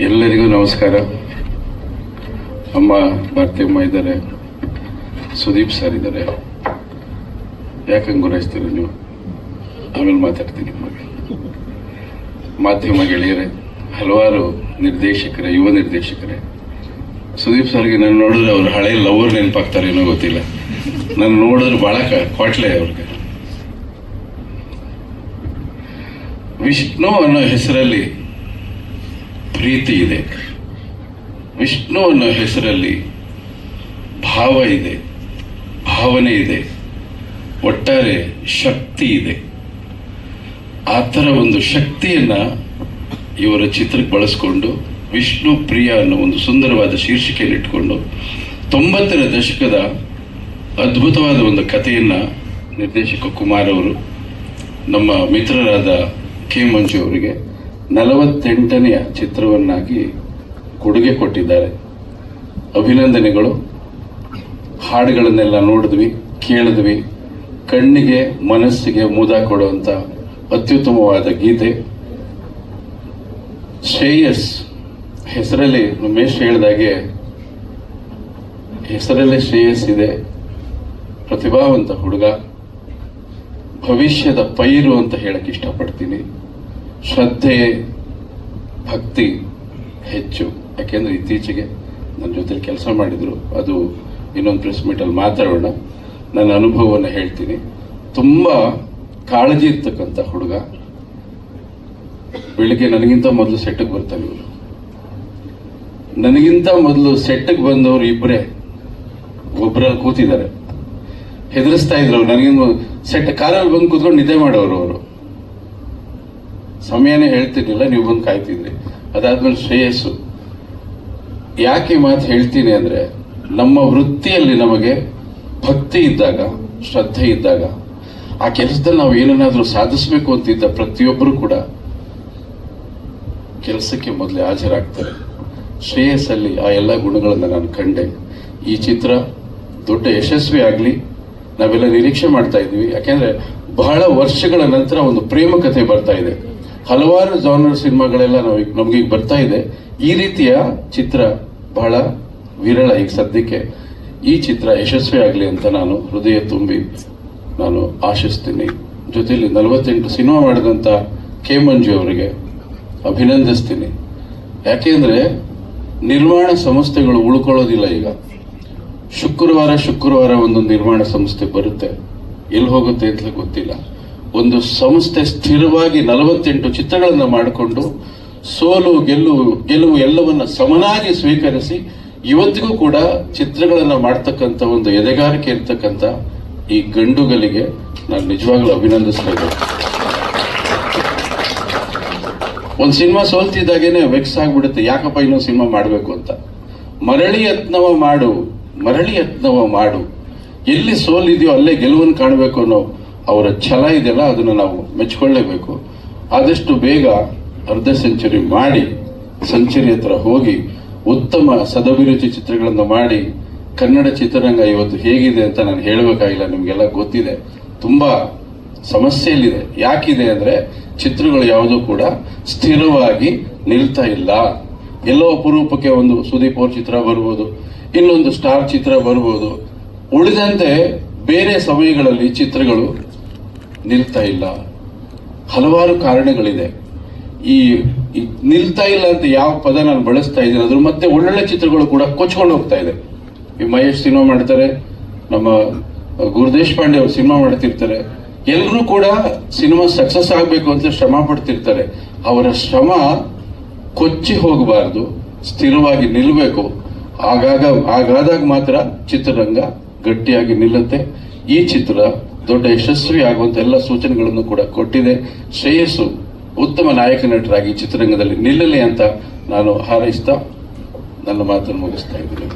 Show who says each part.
Speaker 1: ಎಲ್ಲರಿಗೂ ನಮಸ್ಕಾರ. ಅಮ್ಮ ಭಾರತಿಯಮ್ಮ ಇದ್ದಾರೆ. ಸುದೀಪ್ ಸರ್ ಇದ್ದಾರೆ. ಯಾಕಂಗೆ ಗುರಾಯಿಸ್ತೀರ ನೀವು? ಆಮೇಲೆ ಮಾತಾಡ್ತೀನಿ ನಿಮಗೆ. ಮಾಧ್ಯಮ ಗೆಳೆಯರೇ, ಹಲವಾರು ನಿರ್ದೇಶಕರೇ, ಯುವ ನಿರ್ದೇಶಕರೇ. ಸುದೀಪ್ ಸರ್ಗೆ ನಾನು ನೋಡಿದ್ರೆ ಅವ್ರು ಹಳೆ ಲವರ್ ನೆನಪಾಗ್ತಾರೆ ಏನೋ ಗೊತ್ತಿಲ್ಲ. ನಾನು ನೋಡಿದ್ರೆ ಭಾಳ ಕ್ವಾಟ್ಲೆ ಅವ್ರಿಗೆ. ವಿಷ್ಣು ಅನ್ನೋ ಹೆಸರಲ್ಲಿ ಪ್ರೀತಿ ಇದೆ. ವಿಷ್ಣು ಅನ್ನೋ ಹೆಸರಲ್ಲಿ ಭಾವ ಇದೆ, ಭಾವನೆ ಇದೆ, ಒಟ್ಟಾರೆ ಶಕ್ತಿ ಇದೆ. ಆ ಥರ ಒಂದು ಶಕ್ತಿಯನ್ನು ಇವರ ಚಿತ್ರಕ್ಕೆ ಬಳಸ್ಕೊಂಡು ವಿಷ್ಣು ಪ್ರಿಯ ಅನ್ನೋ ಒಂದು ಸುಂದರವಾದ ಶೀರ್ಷಿಕೆಯನ್ನು ಇಟ್ಕೊಂಡು ತೊಂಬತ್ತರ ದಶಕದ ಅದ್ಭುತವಾದ ಒಂದು ಕಥೆಯನ್ನು ನಿರ್ದೇಶಕ ಕುಮಾರ್ ಅವರು ನಮ್ಮ ಮಿತ್ರರಾದ ಕೆ ಮಂಜು ಅವರಿಗೆ ನಲವತ್ತೆಂಟನೆಯ ಚಿತ್ರವನ್ನಾಗಿ ಕೊಡುಗೆ ಕೊಟ್ಟಿದ್ದಾರೆ. ಅಭಿನಂದನೆಗಳು. ಹಾಡುಗಳನ್ನೆಲ್ಲ ನೋಡಿದ್ವಿ, ಕೇಳಿದ್ವಿ. ಕಣ್ಣಿಗೆ, ಮನಸ್ಸಿಗೆ ಮುದ ಕೊಡುವಂಥ ಅತ್ಯುತ್ತಮವಾದ ಗೀತೆ. ಶ್ರೇಯಸ್ ಹೆಸರಲ್ಲಿ, ಉಮೇಶ್ ಹೇಳಿದಾಗೆ ಹೆಸರಲ್ಲೇ ಶ್ರೇಯಸ್ ಇದೆ. ಪ್ರತಿಭಾವಂತ ಹುಡುಗ. ಭವಿಷ್ಯದ ಪೈರು ಅಂತ ಹೇಳಕ್ಕೆ ಇಷ್ಟಪಡ್ತೀನಿ. ಶ್ರದ್ಧೆ, ಭಕ್ತಿ ಹೆಚ್ಚು. ಯಾಕೆಂದರೆ ಇತ್ತೀಚೆಗೆ ನನ್ನ ಜೊತೆ ಕೆಲಸ ಮಾಡಿದ್ರು. ಅದು ಇನ್ನೊಂದು ಪ್ರೆಸ್ ಮೀಟಲ್ಲಿ ಮಾತಾಡೋಣ. ನನ್ನ ಅನುಭವವನ್ನು ಹೇಳ್ತೀನಿ. ತುಂಬ ಕಾಳಜಿ ಇರ್ತಕ್ಕಂಥ ಹುಡುಗ. ಬೆಳಿಗ್ಗೆ ನನಗಿಂತ ಮೊದಲು ಸೆಟ್ಟಿಗೆ ಬರ್ತಾನೆ ಇವರು. ನನಗಿಂತ ಮೊದಲು ಸೆಟ್ಟಿಗೆ ಬಂದವರು ಇಬ್ಬರೇ ಒಬ್ಬರಲ್ಲಿ ಕೂತಿದ್ದಾರೆ. ಹೆದರಿಸ್ತಾ ಇದ್ರು ನನಗಿಂತ ಸೆಟ್ ಕಾರಲ್ಲಿ ಬಂದು ಕೂತ್ಕೊಂಡು ನಿದ್ದೆ ಮಾಡೋರು ಅವರು. ಸಮಯನೇ ಹೇಳ್ತಿರ್ಲಿಲ್ಲ, ನೀವು ಬಂದು ಕಾಯ್ತಿದ್ರಿ. ಅದಾದ್ಮೇಲೆ ಶ್ರೇಯಸ್ಸು. ಯಾಕೆ ಮಾತು ಹೇಳ್ತೀನಿ ಅಂದ್ರೆ, ನಮ್ಮ ವೃತ್ತಿಯಲ್ಲಿ ನಮಗೆ ಭಕ್ತಿ ಇದ್ದಾಗ, ಶ್ರದ್ಧೆ ಇದ್ದಾಗ, ಆ ಕೆಲಸದಲ್ಲಿ ನಾವು ಏನನ್ನಾದರೂ ಸಾಧಿಸಬೇಕು ಅಂತಿದ್ದ ಪ್ರತಿಯೊಬ್ಬರು ಕೂಡ ಕೆಲಸಕ್ಕೆ ಮೊದಲೇ ಹಾಜರಾಗ್ತಾರೆ. ಶ್ರೇಯಸ್ಸಲ್ಲಿ ಆ ಎಲ್ಲ ಗುಣಗಳನ್ನು ನಾನು ಕಂಡೆ. ಈ ಚಿತ್ರ ದೊಡ್ಡ ಯಶಸ್ವಿ ಆಗಲಿ, ನಾವೆಲ್ಲ ನಿರೀಕ್ಷೆ ಮಾಡ್ತಾ ಇದ್ವಿ ಯಾಕೆಂದ್ರೆ ಬಹಳ ವರ್ಷಗಳ ನಂತರ ಒಂದು ಪ್ರೇಮ ಕಥೆ ಬರ್ತಾ ಇದೆ. ಹಲವಾರು ಜಾನರ್ ಸಿನಿಮಾಗಳೆಲ್ಲ ನಾವು ನಮಗೆ ಈಗ ಬರ್ತಾ ಇದೆ. ಈ ರೀತಿಯ ಚಿತ್ರ ಬಹಳ ವಿರಳ ಈಗ ಸದ್ಯಕ್ಕೆ. ಈ ಚಿತ್ರ ಯಶಸ್ವಿ ಆಗಲಿ ಅಂತ ನಾನು ಹೃದಯ ತುಂಬಿ ನಾನು ಆಶಿಸ್ತೀನಿ. ಜೊತೆಯಲ್ಲಿ ನಲವತ್ತೆಂಟು ಸಿನಿಮಾ ಮಾಡಿದಂತ ಕೆ ಮಂಜು ಅವರಿಗೆ ಅಭಿನಂದಿಸ್ತೀನಿ. ಯಾಕೆಂದ್ರೆ ನಿರ್ಮಾಣ ಸಂಸ್ಥೆಗಳು ಉಳ್ಕೊಳ್ಳೋದಿಲ್ಲ ಈಗ. ಶುಕ್ರವಾರ ಶುಕ್ರವಾರ ಒಂದು ನಿರ್ಮಾಣ ಸಂಸ್ಥೆ ಬರುತ್ತೆ. ಎಲ್ಲಿ ಹೋಗುತ್ತೆ ಅಂತ ಗೊತ್ತಿಲ್ಲ. ಒಂದು ಸಂಸ್ಥೆ ಸ್ಥಿರವಾಗಿ ನಲವತ್ತೆಂಟು ಚಿತ್ರಗಳನ್ನು ಮಾಡಿಕೊಂಡು ಸೋಲು ಗೆಲುವು ಗೆಲುವು ಎಲ್ಲವನ್ನ ಸಮನಾಗಿ ಸ್ವೀಕರಿಸಿ ಇವತ್ತಿಗೂ ಕೂಡ ಚಿತ್ರಗಳನ್ನು ಮಾಡ್ತಕ್ಕಂಥ ಒಂದು ಎದೆಗಾರಿಕೆ ಇರ್ತಕ್ಕಂಥ ಈ ಗಂಡುಗಳಿಗೆ ನಾನು ನಿಜವಾಗ್ಲೂ ಅಭಿನಂದಿಸಬೇಕು ಒಂದು ಸಿನಿಮಾ ಸೋಲ್ತಿದ್ದಾಗೇನೆ ವೆಕ್ಸ್ ಆಗ್ಬಿಡುತ್ತೆ. ಯಾಕಪ್ಪ ಇನ್ನೊಂದು ಸಿನಿಮಾ ಮಾಡಬೇಕು ಅಂತ? ಮರಳಿ ಯತ್ನವ ಮಾಡು, ಮರಳಿ ಯತ್ನವ ಮಾಡು. ಎಲ್ಲಿ ಸೋಲಿದೆಯೋ ಅಲ್ಲೇ ಗೆಲುವನ್ನು ಕಾಣಬೇಕು ಅನ್ನೋ ಅವರ ಛಲ ಇದೆಯಲ್ಲ, ಅದನ್ನು ನಾವು ಮೆಚ್ಕೊಳ್ಳೇಬೇಕು. ಆದಷ್ಟು ಬೇಗ ಅರ್ಧ ಸೆಂಚುರಿ ಮಾಡಿ, ಸೆಂಚುರಿ ಹತ್ರ ಹೋಗಿ, ಉತ್ತಮ ಸದಭಿರುಚಿ ಚಿತ್ರಗಳನ್ನು ಮಾಡಿ, ಕನ್ನಡ ಚಿತ್ರರಂಗ ಇವತ್ತು ಹೇಗಿದೆ ಅಂತ ನಾನು ಹೇಳಬೇಕಾಗಿಲ್ಲ, ನಿಮಗೆಲ್ಲ ಗೊತ್ತಿದೆ. ತುಂಬಾ ಸಮಸ್ಯೆಯಲ್ಲಿದೆ. ಯಾಕಿದೆ ಅಂದ್ರೆ, ಚಿತ್ರಗಳು ಯಾವುದೂ ಕೂಡ ಸ್ಥಿರವಾಗಿ ನಿಲ್ತಾ ಇಲ್ಲ. ಎಲ್ಲೋ ಅಪರೂಪಕ್ಕೆ ಒಂದು ಸುದೀಪ್ ಅವ್ರ ಚಿತ್ರ ಬರ್ಬೋದು, ಇನ್ನೊಂದು ಸ್ಟಾರ್ ಚಿತ್ರ ಬರ್ಬೋದು. ಉಳಿದಂತೆ ಬೇರೆ ಸಮಯಗಳಲ್ಲಿ ಚಿತ್ರಗಳು ನಿಲ್ತಾ ಇಲ್ಲ. ಹಲವಾರು ಕಾರಣಗಳಿದೆ. ಈ ನಿಲ್ತಾ ಇಲ್ಲ ಅಂತ ಯಾವ ಪದ ನಾನು ಬಳಸ್ತಾ ಇದ್ದೀನಿ ಅದ್ರ ಮತ್ತೆ ಒಳ್ಳೊಳ್ಳೆ ಚಿತ್ರಗಳು ಕೂಡ ಕೊಚ್ಕೊಂಡು ಹೋಗ್ತಾ ಇದೆ. ಈ ಮಹೇಶ್ ಸಿನಿಮಾ ಮಾಡ್ತಾರೆ, ನಮ್ಮ ಗುರುದೇಶ್ ಪಾಂಡೆ ಅವರು ಸಿನಿಮಾ ಮಾಡ್ತಿರ್ತಾರೆ. ಎಲ್ಲರೂ ಕೂಡ ಸಿನಿಮಾ ಸಕ್ಸಸ್ ಆಗಬೇಕು ಅಂತ ಶ್ರಮ ಪಡ್ತಿರ್ತಾರೆ. ಅವರ ಶ್ರಮ ಕೊಚ್ಚಿ ಹೋಗಬಾರ್ದು, ಸ್ಥಿರವಾಗಿ ನಿಲ್ಲಬೇಕು ಆಗಾಗ ಹಾಗಾದಾಗ ಮಾತ್ರ ಚಿತ್ರರಂಗ ಗಟ್ಟಿಯಾಗಿ ನಿಲ್ಲುತ್ತೆ. ಈ ಚಿತ್ರ ದೊಡ್ಡ ಯಶಸ್ವಿ ಆಗುವಂತ ಎಲ್ಲ ಸೂಚನೆಗಳನ್ನು ಕೂಡ ಕೊಟ್ಟಿದೆ. ಶ್ರೇಯಸ್ಸು ಉತ್ತಮ ನಾಯಕ ನಟರಾಗಿ ಚಿತ್ರರಂಗದಲ್ಲಿ ನಿಲ್ಲಲಿ ಅಂತ ನಾನು ಹಾರೈಸ್ತಾ ನನ್ನ ಮಾತನ್ನು ಮುಗಿಸ್ತಾ ಇದ್ದೀನಿ.